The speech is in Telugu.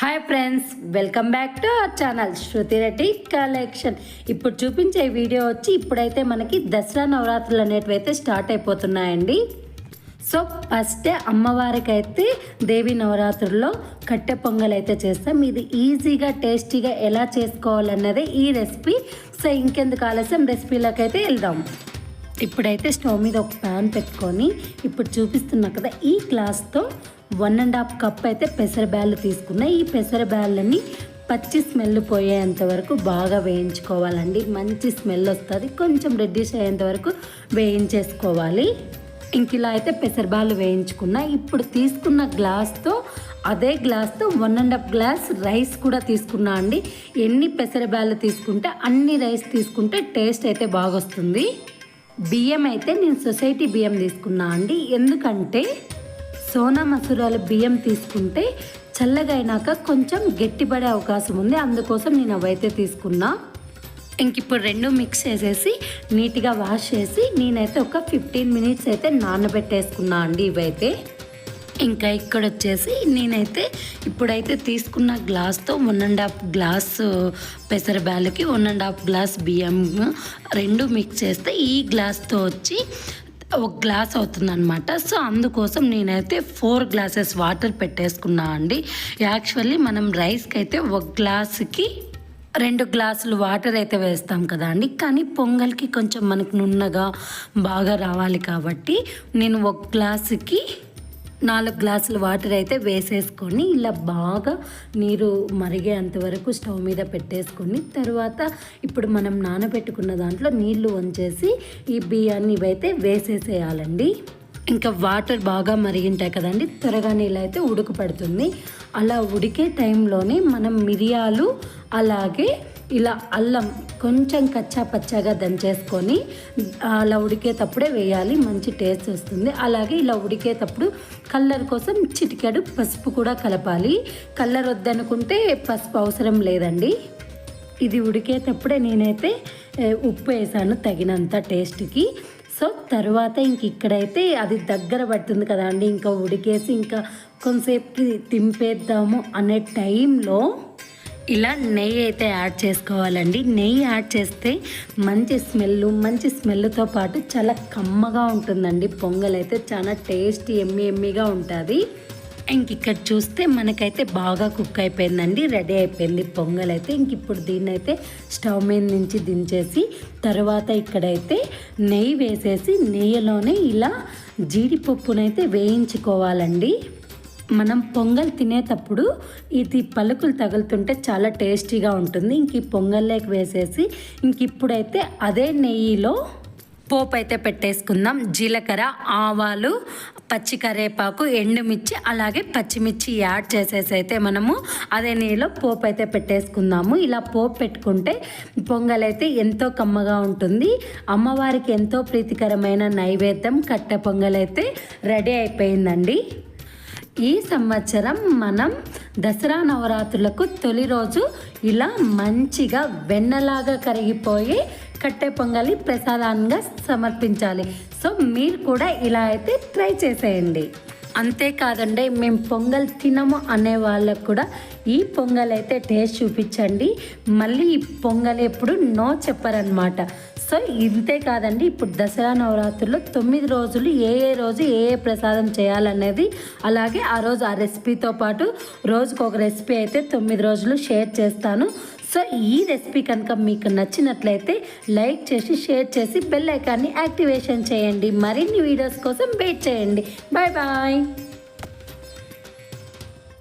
Hi friends welcome back to our channel Shruti Reddy collection ఇప్పుడు చూపించే వీడియో వచ్చి ఇప్పుడైతే మనకి దసరా నవరాత్రులు అనేటివి అయితే స్టార్ట్ అయిపోతున్నాయండి. సో ఫస్టే అమ్మవారికి అయితే దేవి నవరాత్రుల్లో కట్టె పొంగల్ అయితే చేస్తాం. ఇది ఈజీగా టేస్టీగా ఎలా చేసుకోవాలన్నదే ఈ రెసిపీ సో ఇంకెందుకు ఆలస్యం? రెసిపీలోకి అయితే వెళ్దాం. ఇప్పుడైతే స్టవ్ మీద ఒక ప్యాన్ పెట్టుకొని ఇప్పుడు చూపిస్తున్నా కదా ఈ గ్లాస్తో వన్ అండ్ హాఫ్ కప్ అయితే పెసరబ్యాళ్ళు తీసుకున్నా. ఈ పెసరబ్యాళ్ళని పచ్చి స్మెల్ పోయేంత వరకు బాగా వేయించుకోవాలండి. మంచి స్మెల్ వస్తుంది. కొంచెం రెడ్డిష్ అయ్యేంత వరకు వేయించేసుకోవాలి. ఇంక ఇలా అయితే పెసరబాలు వేయించుకున్నా. ఇప్పుడు తీసుకున్న గ్లాస్తో అదే గ్లాస్తో one and half glass rice కూడా తీసుకున్నా అండి. ఎన్ని పెసరబాలు తీసుకుంటే అన్ని రైస్ తీసుకుంటే టేస్ట్ అయితే బాగొస్తుంది. బియ్యం అయితే నేను సొసైటీ బియ్యం తీసుకున్నా అండి. ఎందుకంటే సోనా మసూరాలు బియ్యం తీసుకుంటే చల్లగా అయినాక కొంచెం గట్టిపడే అవకాశం ఉంది. అందుకోసం నేను అవైతే తీసుకున్నా. ఇంక ఇప్పుడు రెండు మిక్స్ చేసేసి నీట్గా వాష్ చేసి నేనైతే ఒక ఫిఫ్టీన్ మినిట్స్ అయితే నానబెట్టేసుకున్నా అండి ఇవైతే. ఇంకా ఇక్కడ వచ్చేసి నేనైతే ఇప్పుడైతే తీసుకున్న గ్లాస్తో వన్ అండ్ హాఫ్ గ్లాస్ పెసరబ్యాలకి వన్ అండ్ హాఫ్ గ్లాస్ బియ్యం రెండు మిక్స్ చేస్తే ఈ గ్లాస్తో వచ్చి ఒక గ్లాస్ అవుతుందన్నమాట. సో అందుకోసం నేనైతే ఫోర్ గ్లాసెస్ వాటర్ పెట్టేసుకున్నా అండి. యాక్చువల్లీ మనం రైస్కి అయితే ఒక గ్లాసుకి రెండు గ్లాసులు వాటర్ అయితే వేస్తాం కదా అండి. కానీ పొంగల్కి కొంచెం మనకు నున్నగా బాగా రావాలి కాబట్టి నేను ఒక గ్లాసుకి నాలుగు గ్లాసులు వాటర్ అయితే వేసేసుకొని ఇలా బాగా నీరు మరిగేంత వరకు స్టవ్ మీద పెట్టేసుకొని తర్వాత ఇప్పుడు మనం నానబెట్టుకున్న దాంట్లో నీళ్ళు వంచేసి ఈ బియ్యాన్ని ఇవైతే వేసేసేయాలండి. ఇంకా వాటర్ బాగా మరిగింటాయి కదండి త్వరగా నీళ్ళు అయితే ఉడకపడుతుంది అలా ఉడికే టైంలోనే మనం మిరియాలు అలాగే ఇలా అల్లం కొంచెం కచ్చా పచ్చాగా దంచేసుకొని అలా ఉడికేటప్పుడే వేయాలి. మంచి టేస్ట్ వస్తుంది. అలాగే ఇలా ఉడికేటప్పుడు కలర్ కోసం చిటికెడు పసుపు కూడా కలపాలి. కలర్ వద్దనుకుంటే పసుపు అవసరం లేదండి. ఇది ఉడికేటప్పుడే నేనైతే ఉప్పు వేసాను తగినంత టేస్ట్కి. సో తర్వాత ఇంక ఇక్కడైతే అది దగ్గర పడుతుంది కదా అండి. ఇంకా ఉడికేసి ఇంకా కొంతసేపుకి తింపేద్దాము అనే టైంలో ఇలా నెయ్యి అయితే యాడ్ చేసుకోవాలండి. నెయ్యి యాడ్ చేస్తే మంచి స్మెల్ మంచి స్మెల్తో పాటు చాలా కమ్మగా ఉంటుందండి. పొంగల్ అయితే చాలా టేస్టీ ఎమ్మి ఎమ్మిగా ఉంటుంది. ఇంక ఇక్కడ చూస్తే మనకైతే బాగా కుక్ అయిపోయిందండి రెడీ అయిపోయింది పొంగల్ అయితే. ఇంక ఇప్పుడు దీన్ని అయితే స్టవ్ మీద నుంచి దించేసి తర్వాత ఇక్కడైతే నెయ్యి వేసేసి నెయ్యిలోనే ఇలా జీడిపప్పునైతే వేయించుకోవాలండి. మనం పొంగల్ తినేటప్పుడు ఇది పలుకులు తగులుతుంటే చాలా టేస్టీగా ఉంటుంది. ఇంక ఈ పొంగల్లోకి వేసేసి ఇంక ఇప్పుడైతే అదే నెయ్యిలో పోపు అయితే పెట్టేసుకుందాం. జీలకర్ర ఆవాలు పచ్చి కరివేపాకు ఎండుమిర్చి అలాగే పచ్చిమిర్చి యాడ్ చేసేసి అయితే మనము అదే నెయ్యిలో పోపు అయితే పెట్టేసుకుందాము. ఇలా పోపు పెట్టుకుంటే పొంగల్ అయితే ఎంతో కమ్మగా ఉంటుంది. అమ్మవారికి ఎంతో ప్రీతికరమైన నైవేద్యం కట్టె పొంగల్ అయితే రెడీ అయిపోయిందండి. ఈ సంవత్సరం మనం దసరా నవరాత్రులకు తొలి రోజు ఇలా మంచిగా వెన్నలాగా కరిగిపోయి కట్టె పొంగలి ప్రసాదంగా సమర్పించాలి. సో మీరు కూడా ఇలా అయితే ట్రై చేసేయండి. అంతేకాదండి మేము పొంగల్ తినము అనే వాళ్ళకు కూడా ఈ పొంగల్ అయితే టేస్ట్ చూపించండి. మళ్ళీ ఈ పొంగల్ ఎప్పుడు నో చెప్పరనమాట సో ఇంతే కాదండి ఇప్పుడు దసరా నవరాత్రుల్లో తొమ్మిది రోజులు ఏ ఏ రోజు ఏ ఏ ప్రసాదం చేయాలనేది అలాగే ఆ రోజు ఆ రెసిపీతో పాటు రోజుకు ఒక రెసిపీ అయితే తొమ్మిది రోజులు షేర్ చేస్తాను. సో ఈ రెసిపీ కనుక మీకు నచ్చినట్లయితే లైక్ చేసి షేర్ చేసి బెల్ ఐకాన్ని యాక్టివేషన్ చేయండి. మరిన్ని వీడియోస్ కోసం వెయిట్ చేయండి. Bye bye.